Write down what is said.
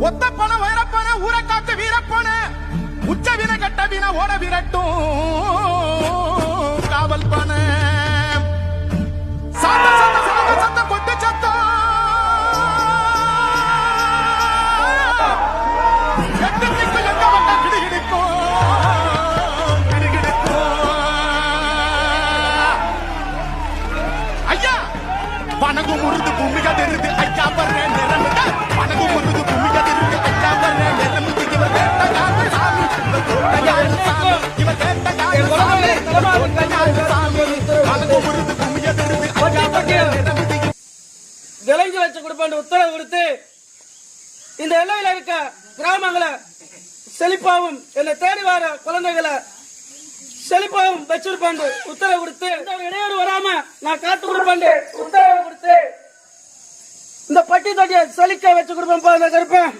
ஒத்த பண வைரப்பன ஊரை காத்து வீரப்பன உச்ச வின கட்ட வின ஓட விரட்டும். காவல் பண. சாத்த சத்த சாத சத்த கொட்டு சத்தம் எட்டு திக்கு எங்க வந்தா ஐயா விலங்கு வச்சு கொடுப்பான் உத்தரவு கொடுத்து இந்த எல்லையில இருக்க கிராமங்களை செழிப்பாவும் என்னை தேடி வர குழந்தைகளை செழிப்பாவும் வச்சிருப்பாண்டு உத்தரவு கொடுத்து ஒரு இடையூறு வராம நான் காத்து கொடுப்பாண்டு உத்தரவு கொடுத்து இந்த பட்டி தொட்டியை செழிக்க வச்சு கொடுப்பேன் இருப்பேன்